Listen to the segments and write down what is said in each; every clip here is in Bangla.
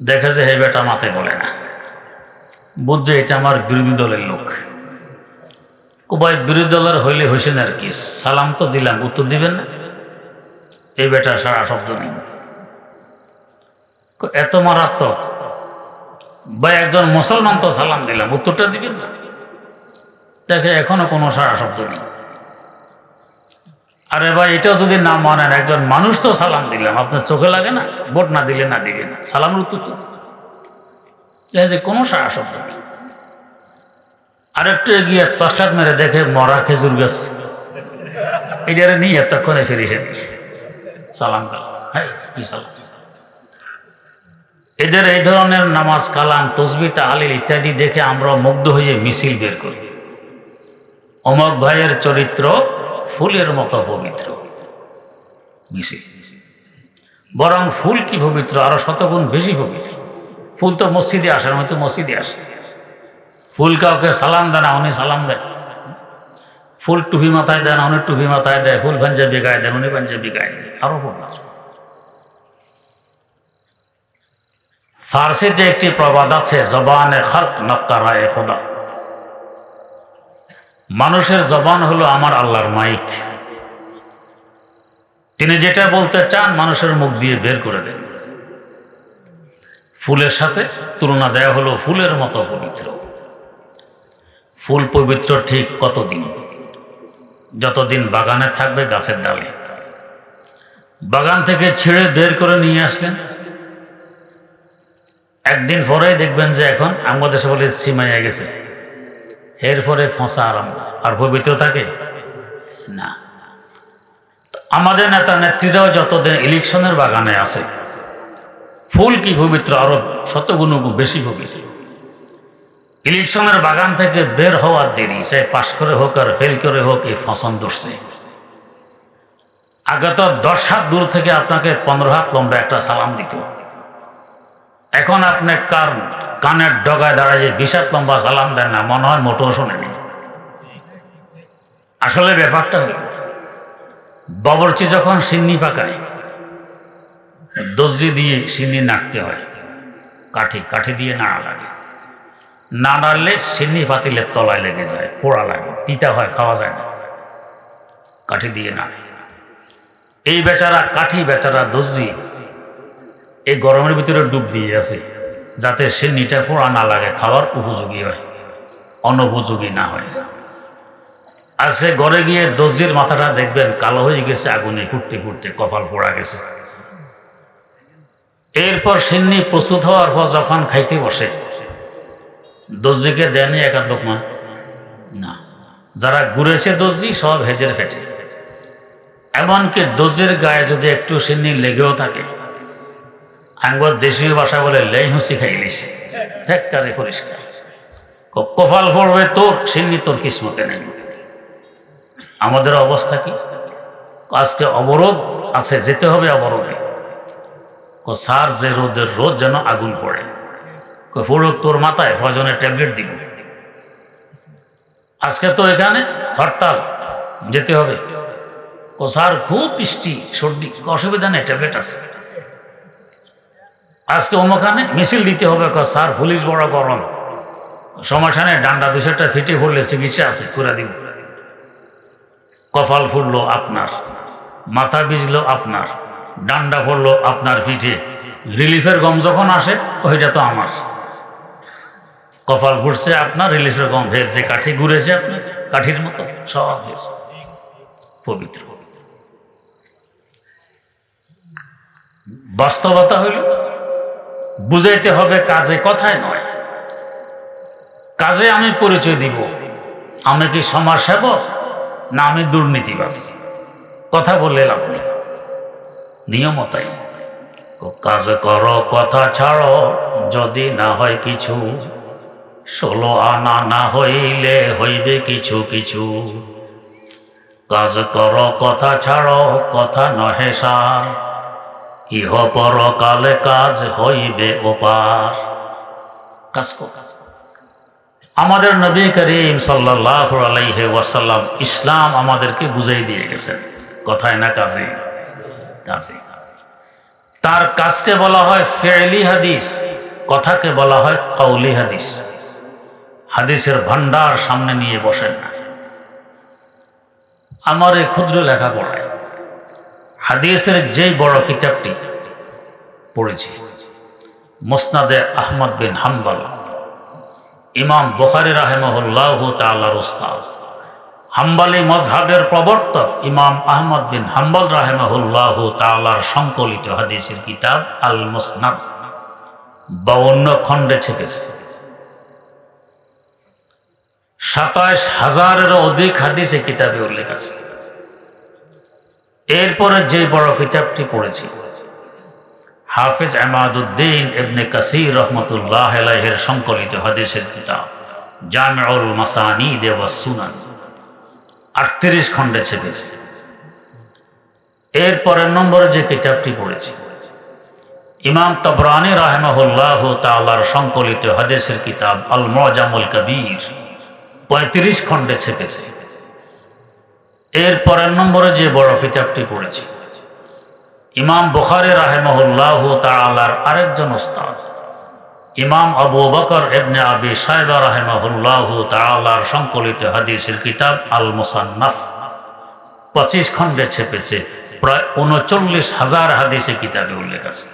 দেখে যে হে বেটা মাতে বলে না। বুঝছে, এটা আমার বিরোধী দলের লোক। কুবাই বিরোধী দলের হইলে হয়েছেন আর কি। সালাম তো দিলাম, উত্তর দিবেন না? এই বেটা, সারা শব্দ নেই। এত মারাত্মক। বা একজন মুসলমান তো সালাম দিলাম, উত্তরটা দিবেন না? দেখে, এখনও কোনো সারা শব্দ নেই। আরে ভাই, এটাও যদি না মানেন, একজন মানুষ তো সালাম দিলাম। আপনার চোখে লাগে না? ভোট না দিলে না দিলে না। সালামের উত্তর তো। যে কোনো নেই আরেকটু এগিয়ে তস্টার মেরে দেখে মরা খেজুর গাছ। এটারে নিয়ে এতক্ষণে ফিরিসেন সালাম কালাম। হ্যাঁ সালাম? এদের এই ধরনের নামাজ কালাম, তসবি, তাহালিল ইত্যাদি দেখে আমরা মুগ্ধ হয়ে মিছিল বের করি। অমক ভাইয়ের চরিত্র ফুলের মতো পবিত্র। মিছিল বরং ফুল কি পবিত্র? আরও শতগুণ বেশি পবিত্র। ফুল তো মসজিদে আসে না হয়তো মসজিদে আসে। ফুল কাউকে সালাম দেয় না, উনি সালাম দেয়। ফুল টুপি মাথায় দেন উনি টুপি মাথায় দেয়। ফুল পাঞ্জাবি গায়ে দেন উনি পাঞ্জাবি গায়ে দেন আরও পবিত্র। ফার্সিতে একটি প্রবাদ আছে, জবানে খাক নক্কারায় খোদা। মানুষের জবান হলো আমার আল্লাহর মাইক। তিনি যেটা বলতে চান মানুষের মুখ দিয়ে বের করে দেন। ফুলের সাথে তুলনা দেয়া হলো ফুলের মতো পবিত্র। ফুল পবিত্র ঠিক কতদিন? যতদিন বাগানে থাকবে গাছের ডালে। বাগান থেকে ছিঁড়ে বের করে নিয়ে আসলেন। একদিন পরে দেখবেন যে এখন আমাদের দেশে বলে গেছে। এরপরে ফসা আরাম আর পবিত্র থাকে না আমাদের নেতা নেত্রীরাও যতদিন ইলেকশনের বাগানে আছে, ফুল কি পবিত্র, আরও শতগুণ বেশি পবিত্র। ইলেকশনের বাগান থেকে বের হওয়ার দেরি, সে পাশ করে হোক আর ফেল করে হোক, এই ফসন ধরছে। আগে তো দশ হাত দূর থেকে আপনাকে পনেরো হাত লম্বা একটা সালাম দিত। এখন আপনি কার কানের ডগায় দাঁড়ায় যে হাত লম্বা সালাম দেন না, মনে হয় মোটেও শোনেনি। আসলে ব্যাপারটা হল, ববরচি যখন সিন্নি পাকায়, দর্জি দিয়ে সিন্নি নাড়তে হয়, কাঠি কাঠি দিয়ে নাড়া লাগে। না নাড়লে সিন্নি পাতিলের তলায় লেগে যায়, পোড়া লাগে, তিতা হয়, খাওয়া যায় না। কাঠি দিয়ে নাড়ে এই বেচারা, কাঠি বেচারা দর্জি এই গরমের ভিতরে ডুব দিয়ে আছে। যাতে সিন্নিটা পোড়া না লাগে, খাওয়ার উপযোগী হয়, অনুপযোগী না হয়। আজকে ঘরে গিয়ে দর্জির মাথাটা দেখবেন, কালো হয়ে গেছে আগুনে ঘুরতে ঘুরতে কপাল পোড়া গেছে। এরপর সিন্নি প্রস্তুত হওয়ার পর যখন খাইতে বসে, দর্জিকে দেয়নি একার লোকমা। না, যারা ঘুরেছে দর্জি, সব হেজের ফেটে এমনকি দর্জির গায়ে যদি একটু সিন্নি লেগেও থাকে আঙ্গর দেশীয় ভাষা বলে লেই হুঁসি খাইলিস ফেক্কারে পরিষ্কার। কপাল পড়বে তোর, সিন্নি তোর কিসমতে নেই। আমাদের অবস্থা কি? আজকে অবরোধ, আছে যেতে হবে অবরোধে। ক সার যে রোদের রোদ যেন আগুন পড়ে। ফুরুক তোর মাথায় ফজনের ট্যাবলেট দিব। আজকে তো এখানে হরতাল, যেতে হবে। ও স্যার খুব বৃষ্টি, সর্দি অসুবিধা নেই, ট্যাবলেট আছে। আজকে অমুখানে মিছিল দিতে হবে। ক স্যার, পুলিশ বড় গরম। সমস্যা ডান্ডা দুশোটা ফিটে পড়লে চিকিৎসা আছে, করে দিব। কপাল ফুললো আপনার, মাথা ভিজলো আপনার, ডান্ডা পড়ল আপনার পিঠে। রিলিফের গম যখন আসে, ওইটা তো আমার। কপাল ঘুরছে আপনার, রিলিফের গম যে কাঠি ঘুরেছে আপনার, কাঠির মতো সব। পবিত্র। বাস্তবতা হইল বুঝাইতে হবে কাজে কথায় নয়। কাজে আমি পরিচয় দিব। আমি কি সমাজ সেবক না আমি দুর্নীতিবাজ? কথা বললে লাভ নেই। নিয়মতাই কাজ করো, কথা ছাড়ো, যদি না হয় কিছু, ষোলো আনা না হইলে হইবে কিছু কিছু। কাজ করো, কথা ছাড়ো, কথা নহে সার। ইহ পর কালে কাজ হইবে ওপার। কাজ। আমাদের নবী করিম সাল্লাহ আলাইহে ওয়াসাল্লাম ইসলাম আমাদেরকে বুঝাই দিয়ে গেছেন। কথায় না কাজে? কাজে। তার কাজকে বলা হয় ফেরলি হাদিস, কথাকে বলা হয় কৌলি হাদিস। হাদিসের ভান্ডার সামনে নিয়ে বসেন। না আমার এই ক্ষুদ্র লেখা লেখাপড়ায় হাদিসের যেই বড় কিতাবটি পড়েছি, মোসনাদে আহমদ বিন হাম্বাল, ইমাম বুখারি রাহেমহুল্লাহ তালার উস্তাদ। হাম্বালি মজহাবের প্রবর্তক ইমাম আহমদ বিন হাম্বল রাহেমহুল্লাহ তালার সংকলিত হাদিসের কিতাব আল মুসনাদ বাউন্ন খণ্ডে ছেপেছে। সাতাশ হাজারেরও অধিক হাদিসে কিতাবে উল্লেখ আছে। এরপরে যে বড় কিতাবটি পড়েছি। হাফিজ আহমাদুদ্দিন এবনে কাসির রহমতুল্লাহ আলাইহের সংকলিত হাদিসের কিতাব, জামিউল মাসানি দেওয়া সুনান। আটত্রিশ খণ্ডে ছেপেছে। এর পরের নম্বরে যে কিতাবটি পড়েছি, ইমাম তবরানি রাহেমাহুল্লাহ তালার সংকলিত হাদিসের কিতাব আল মজামুল কবির, পঁয়ত্রিশ খণ্ডে ছেপেছে। এর পরের নম্বরে যে বড় কিতাবটি পড়েছি। ইমাম বুখারি রাহেমহুল্লাহ তালার আরেকজন ওস্তাদ ইমাম আবু বকর এবনে আবি সাহেবা রাহেমহুল্লাহ তালার সংকলিত হাদিসের কিতাব আল মুসান্নাফ পঁচিশ খণ্ডে ছেপেছে, প্রায় উনচল্লিশ হাজার হাদিসে কিতাবে উল্লেখ আছে।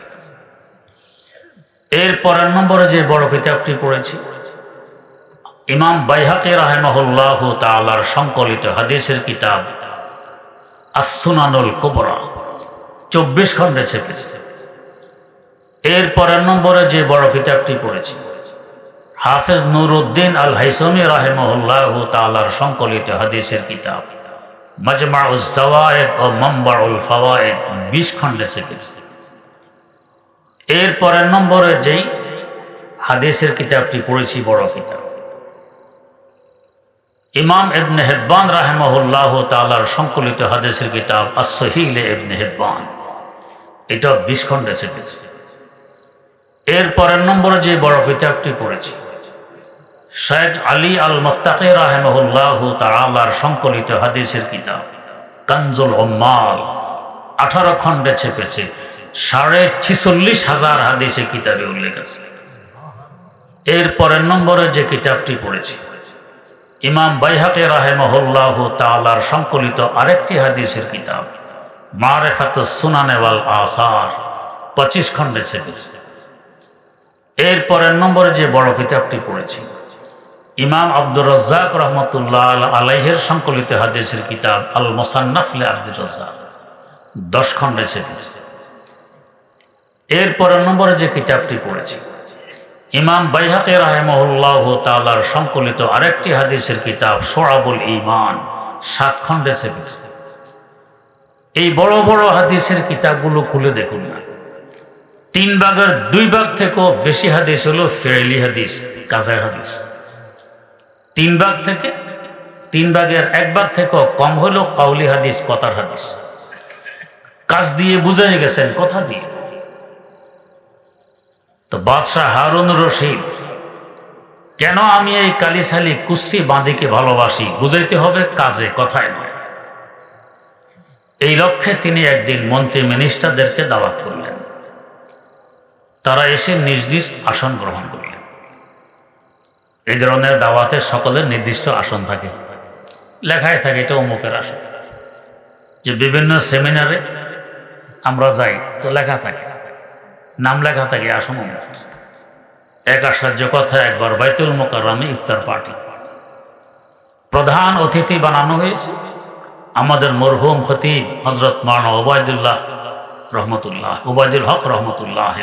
এর পরের নম্বরে যে বড় কিতাবটি পড়েছি ইমাম বাইহাকি রাহেমহুল্লাহ তালার সংকলিত হাদিসের কিতাব আসুনানুল কুবরা, চব্বিশ খণ্ডে ছেপেছে। এর পরের নম্বরে যে বড় কিতাবটি পড়েছি, হাফেজ নুরুদ্দিন আল হাইসমি রাহেমহুল্লাহ তালার সংকলিত হাদিসের কিতাব মজমা উজ্জাওয়ায়েদ ও মম্বাউল ফাওয়ায়েদ, বিশ খণ্ডে ছেপেছে। এর পরের নম্বরে যেই হাদিসের কিতাবটি পড়েছি, বড় কিতাব। ইমাম এবনে হেব্বান রাহেমহুল্লাহ তালার সংকলিত হাদিসের কিতাব আসহিলে এবনে হেব্বান। এটা বিশ খণ্ডে চেপেছে এর পরের নম্বরে যে বড় কিতাবটি পড়েছি শেখ আলী আল মত্তাকে রাহেমহুল্লাহ তালার সংকলিত হাদিসের কিতাব কানজুল ওম্মাল আঠারো খণ্ডে ছেপেছে, সাড়ে ছিচল্লিশ হাজার হাদিসে কিতাবে উল্লেখ আছে। এর পরের নম্বরে যে কিতাবটি পড়েছি ইমাম বাইহাকে রাহেমহল্লাহ তালার সংকলিত আরেকটি হাদিসের কিতাব, মারেফাত সুনানেওয়াল আসার, পঁচিশ খণ্ডে ছেপেছে এর পরের নম্বরে যে বড় কিতাবটি পড়েছি, ইমাম আব্দুর রাজ্জাক রহমতুল্লাহ আলাইহের সংকলিত হাদিসের কিতাব আল মোসান্নাফলে আব্দুর রাজ্জাক, দশ খণ্ডে ছেপেছে এর পরের নম্বরে যে কিতাবটি পড়েছি ইমাম বাইহাকে রাহেমহুল্লাহ তালার সংকলিত আরেকটি হাদিসের কিতাব সোরাবুল ইমান সাত খণ্ডে এই বড় বড় হাদিসের কিতাবগুলো খুলে দেখুন না। তিন ভাগের দুই ভাগ থেকেও বেশি হাদিস হলো ফেরেলি হাদিস কাজার হাদিস। তিন ভাগ থেকে, তিন ভাগের এক ভাগ থেকেও কম হলো কাউলি হাদিস, কথার হাদিস। কাজ দিয়ে বুঝাই গেছেন, কথা দিয়ে। তো বাদশাহ হারুন রশিদ, কেন আমি এই কালিশালি কুস্তি বাঁধিকে ভালোবাসি? বুঝাইতে হবে কাজে, কথায় নয়। এই লক্ষ্যে তিনি একদিন মন্ত্রী মিনিস্টারদেরকে দাওয়াত করলেন। তারা এসে নিজ নিজ আসন গ্রহণ করলেন। এই ধরনের দাওয়াতে সকলের নির্দিষ্ট আসন থাকে। লেখায় থাকে, এটা অমুকের আসন। যে বিভিন্ন সেমিনারে আমরা যাই, তো লেখা থাকে। নাম লেখা থাকে আসন এক আশ্চর্য কথা, একবার বাইতুল মোকারমে ইফতার পার্টি। প্রধান অতিথি বানানো হয়েছে আমাদের মরহুম খতিব হজরত মানা ওবায়দুল্লাহ রহমতুল্লাহ, ওবায়দুল হক রহমতুল্লাহ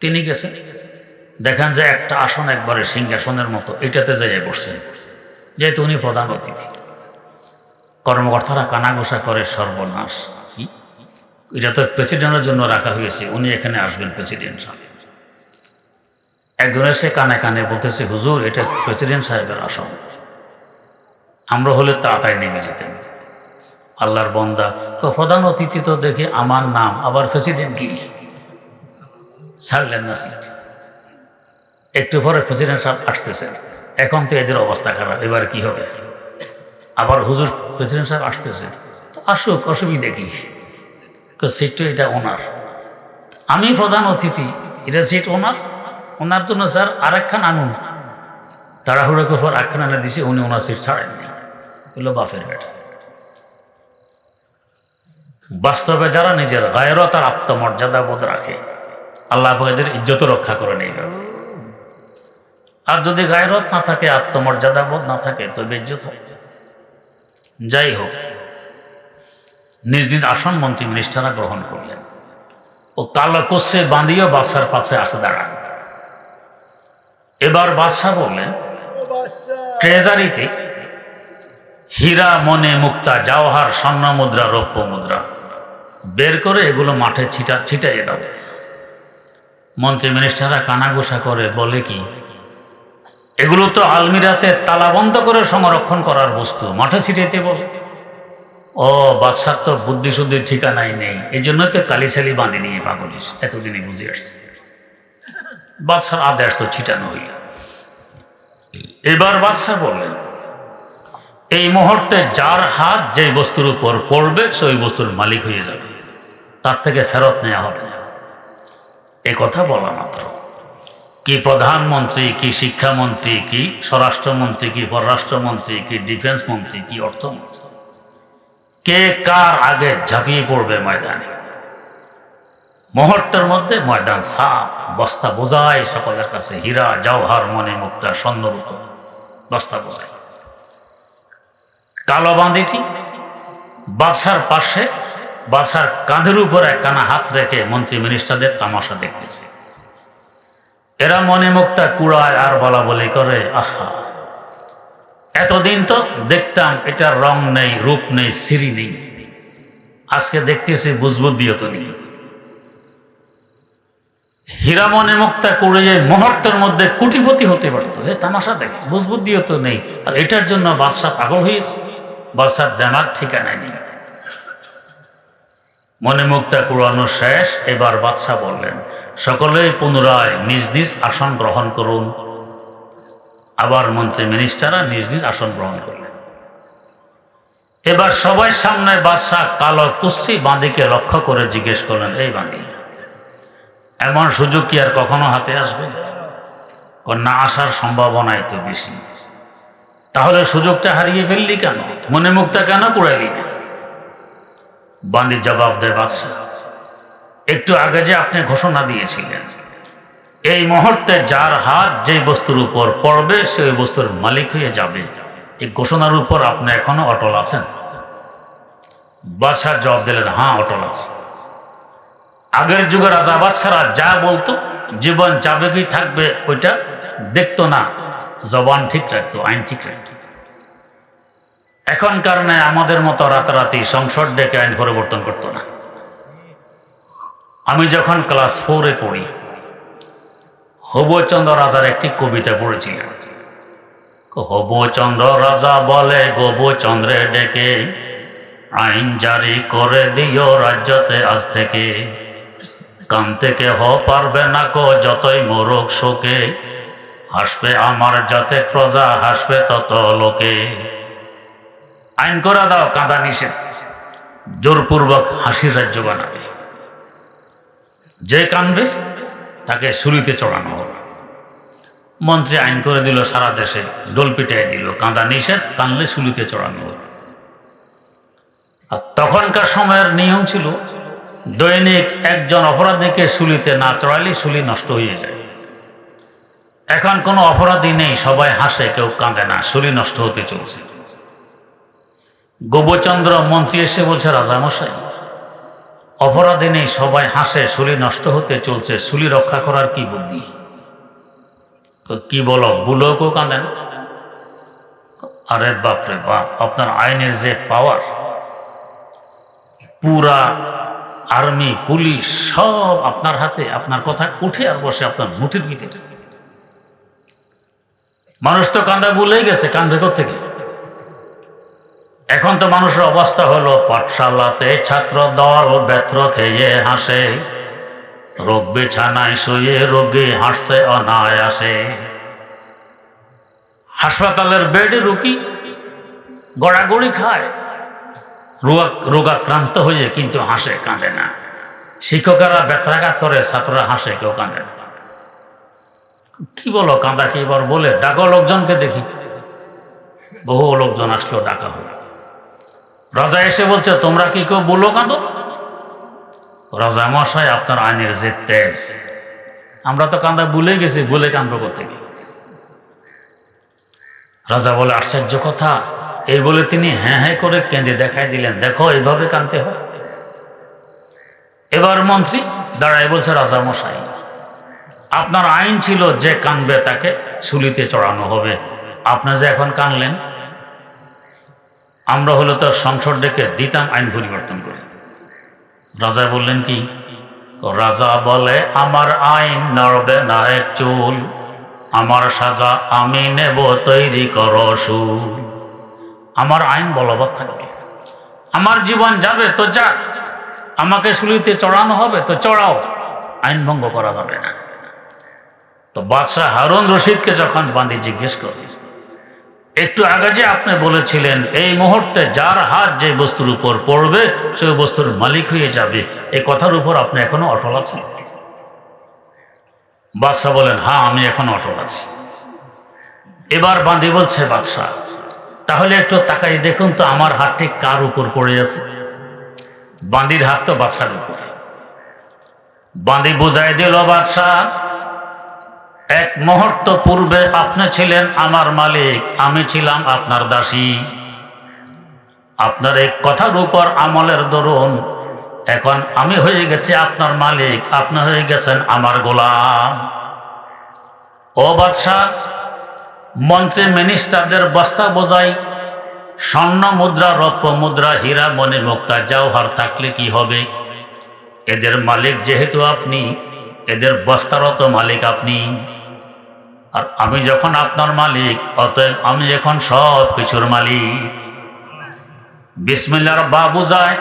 তিনি গেছেন। দেখেন যে একটা আসন একবারে সিংহাসনের মতো, এটাতে যাইয়া বসছেন। যেহেতু উনি প্রধান অতিথি। কর্মকর্তারা কানাঘোষা করে সর্বনাশ। এটা তো প্রেসিডেন্টের জন্য রাখা হয়েছে, উনি এখানে আসবেন প্রেসিডেন্ট সাহেব। একজন এসে কানে কানে বলতেছে, হুজুর, এটা প্রেসিডেন্ট সাহেবের আসন। আমরা হলে তাড়াতাড়ি নেমে যেতেন আল্লাহর বন্দা তো প্রধান অতিথি তো দেখে আমার নাম, আবার প্রেসিডেন্ট কি? ছাড়লেন না সিট একটু পরে প্রেসিডেন্ট সাহেব আসতেছে। এখন তো এদের অবস্থা খারাপ, এবার কি হবে? আবার হুজুর প্রেসিডেন্ট সাহেব আসতেছে। আসুক, অসুবিধে কি? তো এটা ওনার আমি প্রধান অতিথি, এটা সিট ওনার ওনার জন্য স্যার আর একখান আনুন। তাড়াহুড়ো করে পর একখান আনে দিছে, উনি ওনার সিট ছাড়েননি বলল বাফের বেটা বাস্তবে যারা নিজের গায়রত আর আত্মমর্যাদা বোধ রাখে, আল্লাহ এদের ইজ্জত রক্ষা করে নেই আর যদি গায়রত না থাকে, আত্মমর্যাদা বোধ না থাকে, তবে ইজ্জত হয়। যাই হোক নিজ নিজ আসন মন্ত্রী মিনিস্টাররা গ্রহণ করলেন। ও কালো কোষে বাঁধিয়ে বাদশার পাশে আসে দাঁড়ান। এবার বাদশাহ বললেন, ট্রেজারিতে হীরা, মনে, মুক্তা, জওহার স্বর্ণ মুদ্রা রৌপ্য মুদ্রা বের করে এগুলো মাঠে ছিটা, ছিটাইয়ে দাও। মন্ত্রী মিনিস্টাররা কানাঘোষা করে, বলে কি, এগুলো তো আলমিরাতে তালাবন্ধ করে সংরক্ষণ করার বস্তু, মাঠে ছিটাইতে বলে। ও, বাদশার তো বুদ্ধি শুদ্ধি ঠিকানাই নেই। এই জন্যই তো কালিশালি বাঁধি নিয়ে পাগলিস এতদিনই বুঝে আসছে। বাদশার আদেশ তো ছিটানো হইল এবার বাদশাহ বললেন এই মুহূর্তে যার হাত যে বস্তুর উপর পড়বে সে ওই বস্তুর মালিক হয়ে যাবে। তার থেকে ফেরত নেওয়া হবে না। এ কথা বলা মাত্র। কি প্রধানমন্ত্রী, কি শিক্ষামন্ত্রী, কি স্বরাষ্ট্রমন্ত্রী, কি পররাষ্ট্রমন্ত্রী, কি ডিফেন্স মন্ত্রী, কি অর্থমন্ত্রী? কে কার আগে ঝাঁপিয়ে পড়বে ময়দানে? মুহূর্তের মধ্যে ময়দান সাফ, বস্তা বোঝায়, সকলের কাছে হীরা, জওহার, মনে মুক্তা, স্বর্ণরূপ, বস্তা বোঝায়। কালো বাঁধিটি বাদশার পাশে, বাদশার কাঁধের উপরে কানা হাত রেখে মন্ত্রী মিনিস্টারদের তামাশা দেখতেছে। এরা মনে মুক্তা কুড়ায় আর বলা বলি করে, আহা! এতদিন তো দেখতাম এটার রং নেই, রূপ নেই, সিঁড়ি নেই। আজকে দেখতেছি বুঝবুদ্দিও তো নেই। হীরামনে মুক্তা করে যে মুহূর্তের মধ্যে কুটিপতি হতে পারতো, এ তামাশা দেখ বুঝবুদ্দিও তো নেই। আর এটার জন্য বাদশাহ পাগল হয়েছে, বাদশার দেমাগ ঠিকানায় নেই। মনে মুক্তা কুড়ানো শেষ, এবার বাদশাহ বললেন, সকলেই পুনরায় নিজ নিজ আসন গ্রহণ করুন। আবার মন্ত্রী মিনিস্টাররা নিজ নিজ আসন গ্রহণ করলেন। এবার সবাই সামনে বাদশাহ কালো কুস্তি বাঁধিকে লক্ষ্য করে জিজ্ঞেস করলেন, এই বাঁধি এমন সুযোগ কি আর কখনো হাতে আসবে? না আসার সম্ভাবনাই তো বেশি। তাহলে সুযোগটা হারিয়ে ফেললি কেন? মনে মুক্তা কেন কুড়াইলি? বান্দির জবাব দেয় বাদশাহ, একটু আগে যে আপনি ঘোষণা দিয়েছিলেন এই মুহূর্তে যার হাত যে বস্তুর উপর পড়বে সে ওই বস্তুর মালিক হয়ে যাবে। এই ঘোষণার উপর আপনি এখনও অটল আছেন? বাদশাহ জবাব দিলেন হ্যাঁ অটল আছে। আগের যুগে রাজা বাদশারা যা বলতো, জীবন যাবে কি থাকবে, ওইটা দেখতো না। জবান ঠিক রাখতো, আইন ঠিক রাখতো। এখন কারণে আমাদের মতো রাতারাতি সংসদ ডেকে আইন পরিবর্তন করতো না। আমি যখন ক্লাস ফোরে পড়ি হবচন্দ্র রাজার একটি কবিতা পড়েছিলাম হবচন্দ্র রাজা বলে, গোবচন্দ্রে ডেকে আইন জারি করে দিও রাজ্যতে আজ থেকে। কান থেকে হ পারবে না কো যতই মোরক শোকে। হাসবে আমার যাতে প্রজা, হাসবে তত লোকে। আইন করা দাও, কাঁদা নিষেধ। জোরপূর্বক হাসির রাজ্য বানাবে। যে কানবে তাকে সুরিতে চড়ানো হলো। মন্ত্রী আইন করে দিল, সারা দেশে ডোল পিটাই দিল, কাঁদা নিষেধ কানলে সুলিতে চড়ানো হবে আর তখনকার সময়ের নিয়ম ছিল, দৈনিক একজন অপরাধীকে সুলিতে না চড়ালে সুলি নষ্ট হয়ে যায়। এখন কোনো অপরাধী নেই, সবাই হাসে, কেউ কাঁদে না সুলি নষ্ট হতে চলছে। গোবচন্দ্র মন্ত্রী এসে বলছে, রাজামশাই অপরাধী নেই, সবাই হাসে সুলি নষ্ট হতে চলছে সুলি রক্ষা করার কি বুদ্ধি? কি বলো বুলোকেও কাঁদেন? আরে বাপরে বাপ, আপনার আইনের যে পাওয়ার, পুরা আর্মি, পুলিশ সব আপনার হাতে, আপনার কথা উঠে আর বসে আপনার মুঠির ভিতরে। মানুষ তো কান্দা ভুলেই গেছে কান ভেতর থেকে এখন তো মানুষের অবস্থা হলো পাঠশালাতে ছাত্র দল ব্যত্র খেয়ে হাসে। রোগ বিছানায় শুয়ে রোগী হাসছে অনায়াসে। হাসপাতালের বেডে রুগী গড়াগড়ি খায়। রোগ রোগাক্রান্ত হয়ে কিন্তু হাসে, কাঁদে না। শিক্ষকেরা ব্যথাঘাত করে, ছাত্ররা হাসে, কেউ কাঁদে না। কি বলো, কাঁদা কি এবার বলে ডাকো লোকজনকে দেখি। বহু লোকজন আসলো, ডাকা হলো। রাজা এসে বলছে, তোমরা কি কেউ বলো কাঁদো? রাজা মশাই আপনার আইনের যে তেজ, আমরা তো কান্দা ভুলে গেছি, ভুলে কান্দবো করতে রাজা বলে, আশ্চর্য কথা, এই বলে তিনি হ্যাঁ হ্যাঁ করে কেঁদে দেখাই দিলেন। দেখো, এইভাবে কানতে হয়। এবার মন্ত্রী দাঁড়ায় বলছে রাজা মশাই আপনার আইন ছিল যে কানবে তাকে শুলিতে চড়ানো হবে। আপনি যে এখন কানলেন আমরা হলো তো সংসদ ডেকে দিতাম, আইন পরিবর্তন করে। রাজা বললেন কি? রাজা বলে, আমার আইন নড়বে না এক চুল, আমার সাজা আমি নেব, তৈরি কর আমার আইন বলবৎ থাকবে। আমার জীবন যাবে, তো যাক আমাকে শুলিতে চড়ানো হবে, তো চড়াও। আইন ভঙ্গ করা যাবে না। তো বাদশাহ হারুন রশিদকে যখন বান্দি জিজ্ঞেস করে একটু আগে যে আপনি বলেছিলেন, এই মুহূর্তে যার হাত যে বস্তুর উপর পড়বে, সে বস্তুর মালিক হয়ে যাবে। এই কথার উপর আপনি এখনও অটল আছেন? বাদশাহ বলেন হ্যাঁ আমি এখন অটল আছি। এবার বান্দি বলছে, বাদশাহ, তাহলে একটু তাকাই, দেখুন তো আমার হাতটি কার উপর পড়ে আছে? বান্দির হাত তো বাদশার উপর। বান্দি বুঝাই দিল, বাদশাহ এক মুহূর্ত পূর্বে আপনি ছিলেন আমার মালিক, আমি ছিলাম আপনার দাসী। আপনার এই কথার উপর আমলের দরুন, এখন আমি হয়ে গেছি আপনার মালিক, আপনি হয়ে গেছেন আমার গোলাম। ও বাদশাহ, মন্ত্রী মিনিস্টারদের বস্তা বোঝাই, স্বর্ণ মুদ্রা, রৌপ্য মুদ্রা, হীরা, মণি, মুক্তা, জওহার থাকলে কি হবে? এদের মালিক যেহেতু আপনি, এদের বস্তারত মালিক আপনি। আর আমি যখন আপনার মালিক, অতএব আমি এখন সব কিছুর মালিক। বিসমিল্লার বাবু যায়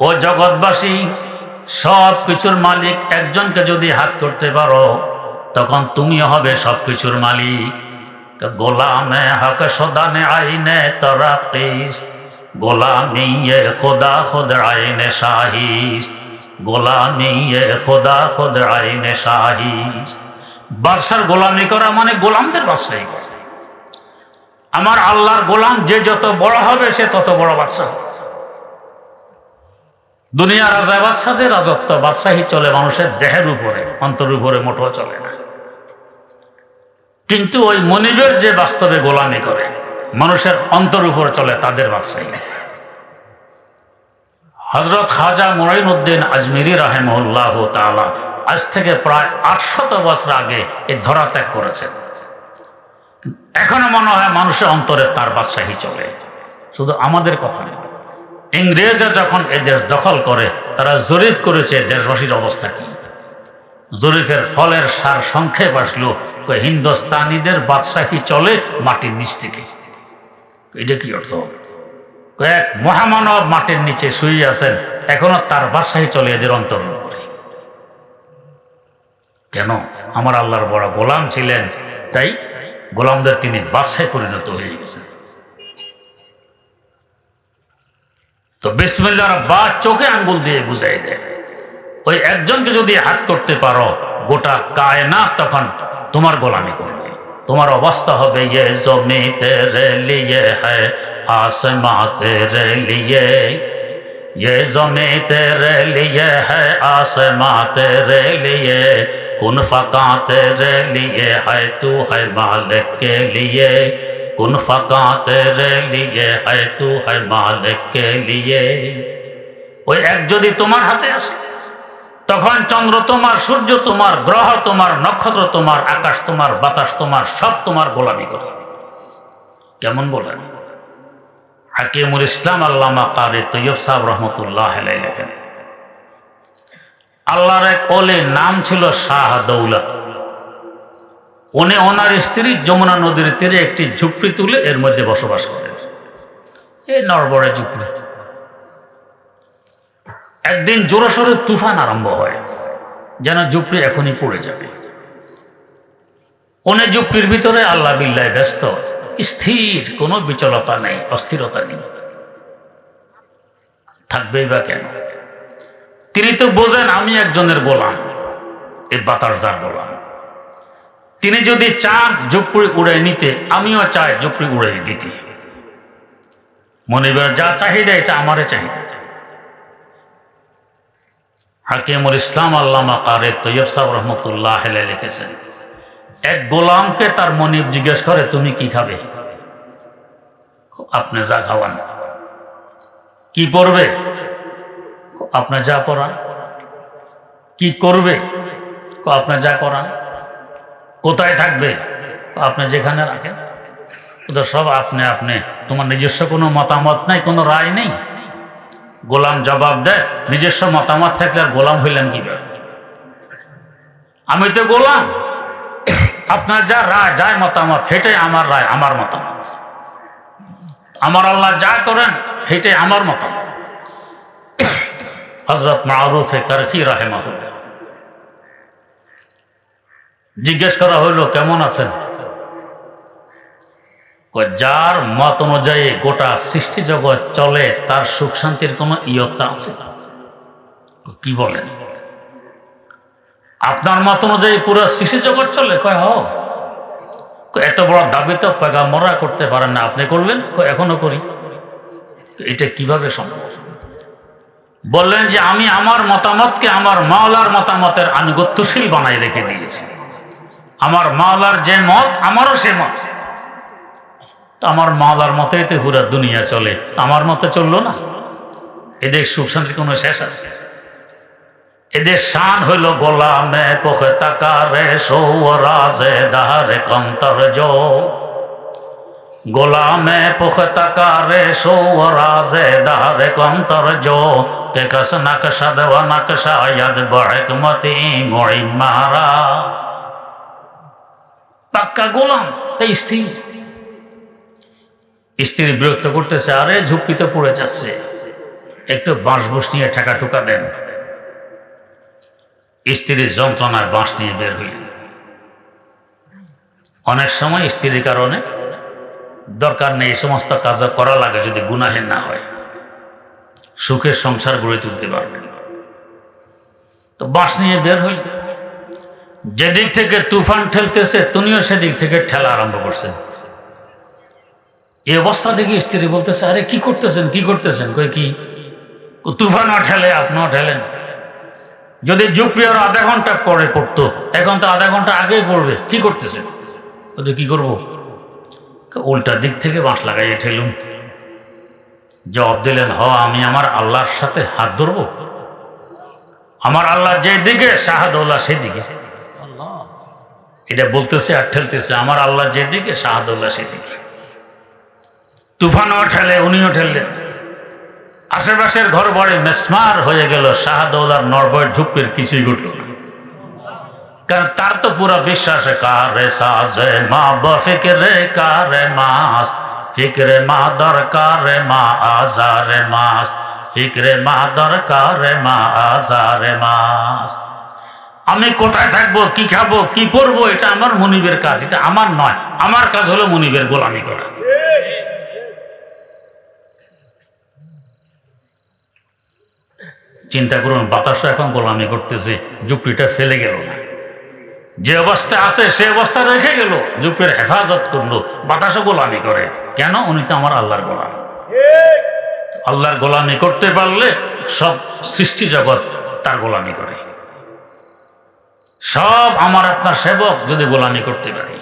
ও জগৎবাসী, সব কিছুর মালিক একজনকে যদি হাত করতে পারো, তখন তুমিও হবে সব কিছুর মালিক। গোলামে হক, সদানে আইনে তরাকিস গোলামি খোদা খোদ আইনে শাহিস গোলামি খোদা খোদ আইনে শাহিস। বাদশার গোলামি করা মানে গোলামদের বাদশাহী। করা আমার আল্লাহর গোলাম যে যত বড় হবে, সে তত বড় বাদশাহ। দুনিয়া রাজা বাদশাদের রাজত্ব, বাদশাহী চলে মানুষের দেহের উপরে অন্তর উপরে মোটো চলে না। কিন্তু ওই মনিবের যে বাস্তবে গোলামি করে, মানুষের অন্তর উপর চলে তাদের বাদশাহী। হজরত খাজা মোরাইন উদ্দিন আজমিরি রাহেমুল্লাহ তালা আজ থেকে প্রায় আটশত বছর আগে এই ধরা ত্যাগ করেছেন এখনও মনে হয় মানুষের অন্তরে তার বাদশাহী চলে। শুধু আমাদের কথা নেই। ইংরেজরা যখন এ দেশ দখল করে, তারা জরিপ করেছে দেশবাসীর অবস্থা কি? জরিফের ফলের সার সংক্ষেপ আসলো হিন্দুস্তানিদের বাদশাহী চলে, মাটির নিচ থেকে। এটা কি অর্থ? এক মহামানব মাটির নিচে শুয়ে আছেন, এখনও তার বাদশাহী চলে এদের অন্তর। কেন? আমার আল্লাহর বড় গোলাম ছিলেন, তাই গোলামদের তিনি বাসায় পরিণত হয়ে গেছেন। তো বিসমিল্লার বা চোখে আঙ্গুল দিয়ে বুঝাই দেয়, ওই একজনকে যদি হাত করতে পারো, গোটা কায়না তখন তোমার গোলামি করবে। তোমার অবস্থা হবে ইয়ে জমি তেরে লিয়ে হ্যাঁ আসমাতে তেরে লিয়ে ये जमी तेरे लिए है आसमां तेरे लिए कुन फका तेरे लिए है तू है मालिक के लिए कुन फका तेरे लिए है तू है मालिक के लिए ওই এক যদি তোমার হাতে আসে তখন চন্দ্র তোমার সূর্য তোমার গ্রহ তোমার নক্ষত্র তোমার আকাশ তোমার বাতাস তোমার সব তোমার গোলামি করে কেমন বলেন হাকিমুল ইসলাম আল্লামা কারে তৈয়ব সাহেব রহমতুল্লাহ লেখেন। আল্লাহর এক ওলে নাম ছিল শাহ দৌলত উনি ওনার স্ত্রী যমুনা নদীর তীরে একটি ঝুপড়ি তুলে এর মধ্যে বসবাস করেন। এই নরবরে ঝুপড়ি। একদিন জোরসোরে তুফান আরম্ভ হয়, যেন ঝুপড়ি এখনই পড়ে যাবে। উনি ঝুপড়ির ভিতরে আল্লাহ বিল্লায় ব্যস্ত। স্থির, কোনো বিচলতা নেই, অস্থিরতা নেই। থাকবেই বা কেন? তিনি তো বোঝেন, আমি একজনের গোলাম এই বাতাস যার গোলাম। তিনি যদি চান জুপুরি উড়াই নিতে, আমিও চাই জুপুরি উড়াই দিতে। মনিবের যা চাহিদা, এটা আমারে চাহিদা। হাকিমুল ইসলাম আল্লামা কারে তৈয়ব সাহ রহমতুল্লাহ লিখেছেন এক গোলামকে তার মনিব জিজ্ঞেস করে, তুমি কি খাবে? আপনি যা খাওয়ান। কি পড়বে? আপনি যা পড়ান। কি করবে? আপনি যা করান। কোথায় থাকবে? আপনি যেখানে রাখেন। তো সব আপনি আপনি। তোমার নিজস্ব কোনো মতামত নাই, কোনো রায় নেই? গোলাম জবাব দেয়, নিজস্ব মতামত থাকলে আর গোলাম হইলেন কীভাবে? আমি তো গোলাম। আপনার যা রায় যাই মতামত, সেটাই আমার রায়, আমার মতামত। আমার আল্লাহ যা করেন, সেটাই আমার মতামত। হজরত মারুফে কারকি রাহেমাহুল্লাহ। জিজ্ঞেস করা হইল, কেমন আছেন? যার মত অনুযায়ী গোটা সৃষ্টি জগৎ চলে, তার সুখ শান্তির কোনো ইয়ত্তা আছে? কি বলেন? আপনার মত অনুযায়ী পুরো সৃষ্টি জগৎ চলে? কয় হ এত বড় দাবি তো পেগামরা করতে পারেন না। আপনি করবেন এখনও করি। এটা কীভাবে সম্ভব? বললেন যে, আমি আমার মতামতকে আমার মাওলার মতামতের আনুগত্যশীল বানাই রেখে দিয়েছি। আমার মাওলার যে মত, আমারও সে মত। আমার মাওলার মতেই তো পুরা দুনিয়া চলে। আমার মতে চলল না। এদের সুখ শান্তির কোনো শেষ আছে? এদের শান হইল গোলামে পোখে তাকারে সৌরাজে দাহারে কন্তর জো। গোলামে পোখে তাকারে সৌরাজে দাহারে কন্তর জো। কে কস নকশা দেওয়া নকশা ইয়াদ বহকমতি মরি মারা পাক্কা গোলাম তাই স্থির। স্ত্রী বিরক্ত করতেছে, আরে ঝুঁকিতে পড়ে যাচ্ছে। একটু বাঁশ বুস নিয়ে ঠাকা টুকা দেন। স্ত্রীর যন্ত্রণার বাঁশ নিয়ে বের হইলেন অনেক সময় স্ত্রীর কারণে দরকার নেই, এই সমস্ত কাজ করা লাগে যদি গুনাহের না হয়। সুখের সংসার গড়ে তুলতে পারবে। তো বাঁশ নিয়ে বের হইল। যেদিক থেকে তুফান ঠেলতেছে, তুমিও সেদিক থেকে ঠেলা আরম্ভ করছেন এই অবস্থা দেখে স্ত্রী বলতেছে, আরে কি করতেছেন? কি করতেছেন? কই কি? তুফানও ঠেলে, আপনিও ঠেলেন। যদি জুপ্রিয়র আধা ঘণ্টা পরে পড়তো এখন তো আধা ঘণ্টা আগেই পড়বে, কি করতেছে? তো কি করব? উল্টা দিক থেকে বাঁশ লাগাইয়ে ঠেলুন জবাব দিলেন, হ, আমি আমার আল্লাহর সাথে হাত ধরবো? আমার আল্লাহ যে দিকে শাহাদৌল্লাহ সেদিকে। এটা বলতেছে আর ঠেলতেছে, আমার আল্লাহ যেদিকে, শাহাদুল্লাহ সেদিকে। তুফানও ঠেলে, উনিও ঠেললেন। আশেপাশের ঘর বড়ে মেসমার হয়ে গেল, শাহাদৌলার নরবয়ের ঝুপের কিছুই ঘটল। কারণ তার তো পুরো বিশ্বাস কারে সাজে মা বফিকরে কারে মাস, ফিকরে মা দরকারে মা আজারে মাস, ফিকরে মা দরকারে মা আজারে মাস আমি কোথায় থাকব, কি খাব, কি পরবো এটা আমার মনিবের কাজ, এটা আমার নয়, আমার কাজ হলো মনিবের গোলামি করা চিন্তা করুন, বাতাসও এখন গোলামি করতেছে যুক্তিটা ফেলে গেল না। যে অবস্থা আছে, সে অবস্থা রেখে গেল যুক্তির হেফাজত করল, বাতাসও গোলামি করে। কেন? উনি তো আমার আল্লাহর গোলাম। আল্লাহর গোলামি করতে পারলে সব সৃষ্টি জগৎ তার গোলামি করে। সব আমার আপনার সেবক যদি গোলামি করতে পারি।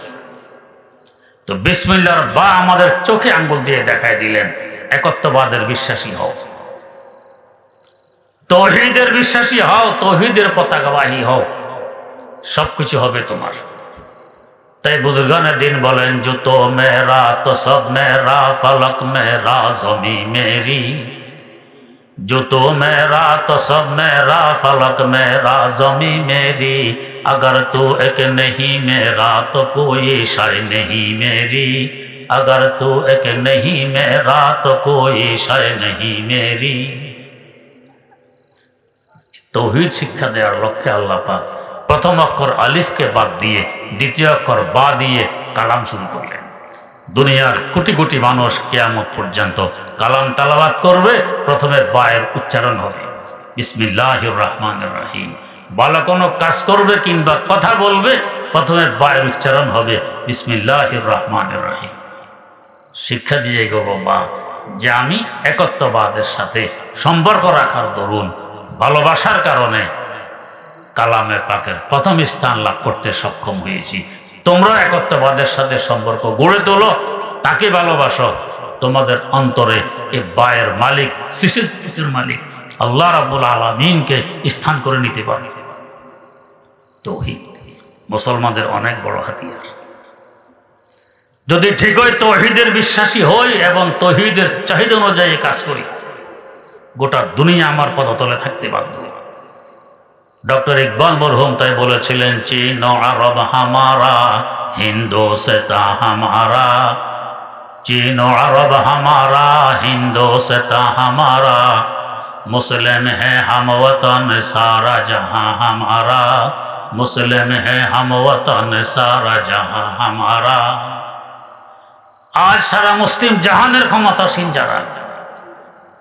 তো বিসমিল্লার বা আমাদের চোখে আঙ্গুল দিয়ে দেখায় দিলেন, একত্ববাদের বিশ্বাসী হও। তহিদের বিশ্বাসী হও তহিদের পতাকাবাহী হও সবকিছু হবে তোমার তাই বুজুর্গানের দিন বলেন জুতো মেরা তো সব মেরা ফলক মেরা জমি মেরি जो तो मेरा तो सब मेरा फलक मेरा जमी मेरी अगर तू एक नहीं मेरा तो कोई शाय नहीं मेरी अगर तू एक नहीं मेरा तो कोई शाय नहीं मेरी তৌহিদ শিক্ষা দেওয়ার লক্ষ্যে আল্লাহ পাক প্রথম অক্ষর আলিফকে বাদ দিয়ে দ্বিতীয় অক্ষর বা দিয়ে কালাম শুরু করলেন। দুনিয়ার কোটি কোটি মানুষ কেয়ামত পর্যন্ত কালাম তালাবাত করবে প্রথমে বায়ের উচ্চারণ হবে। বিসমিল্লাহ রহমান রহিম। ভালো কোনো কাজ করবে কিংবা কথা বলবে প্রথমে বায়ের উচ্চারণ হবে বিসমিল্লাহ রহমান রহিম। শিক্ষা দিয়ে গো বাবা, যে আমি একত্ববাদের সাথে সম্পর্ক রাখার দরুন ভালোবাসার কারণে কালামের পাকের প্রথম স্থান লাভ করতে সক্ষম হয়েছি। তোমরা একত্ববাদের সাথে সম্পর্ক গড়ে তোলো, তাকে ভালোবাসো। তোমাদের অন্তরে এ বায়ের মালিক, শিশুর মালিক আল্লাহ রাবুল আলমিনকে স্থান করে নিতে পারবে তৌহিদ, মুসলমানদের অনেক বড় হাতিয়ার। যদি ঠিকই তহিদের বিশ্বাসী হই এবং তহিদের চাহিদা অনুযায়ী কাজ করি। গোটা দুনিয়া আমার পদতলে থাকতে বাধ্য ডক্টর ইকবাল মরহুম তাই বলেছিলেন চীন আরব হামারা হিন্দু সেটা হামারা चीन और अरब हमारा हिंदू सता हमारा मुस्लिम है हम वतन सारा जहां हमारा मुस्लिम है हम वतन सारा जहां हमारा আজ সারা মুসলিম জাহানের ক্ষমতাসীন যারা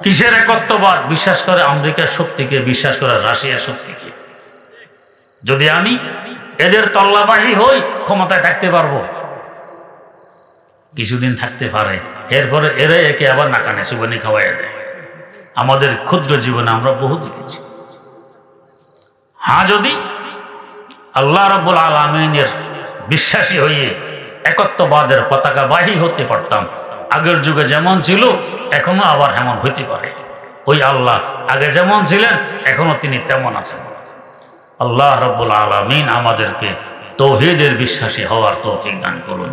কিসের একত্ববাদ? বিশ্বাস করে আমেরিকার শক্তিকে, বিশ্বাস করে রাশিয়ার শক্তিকে। যদি আমি এদের তল্লাবাহী হই, ক্ষমতায় থাকতে পারব। কিছুদিন থাকতে পারে। এরপরে এরাই একে আবার নাকানে সুবানি খাওয়াই দেয়। আমাদের ক্ষুদ্র জীবনে আমরা বহু দেখেছি। হ্যাঁ যদি আল্লাহ রব্বুল আলমিনের বিশ্বাসী হয়ে একত্ববাদের পতাকাবাহী হতে পারতাম আগের যুগে যেমন ছিল, এখনও আবার এমন হইতে পারে। ওই আল্লাহ আগে যেমন ছিলেন, এখনও তিনি তেমন আছেন। আল্লাহ রব্বুল আলমিন আমাদেরকে তৌহিদের বিশ্বাসী হওয়ার তৌফিক দান করুন।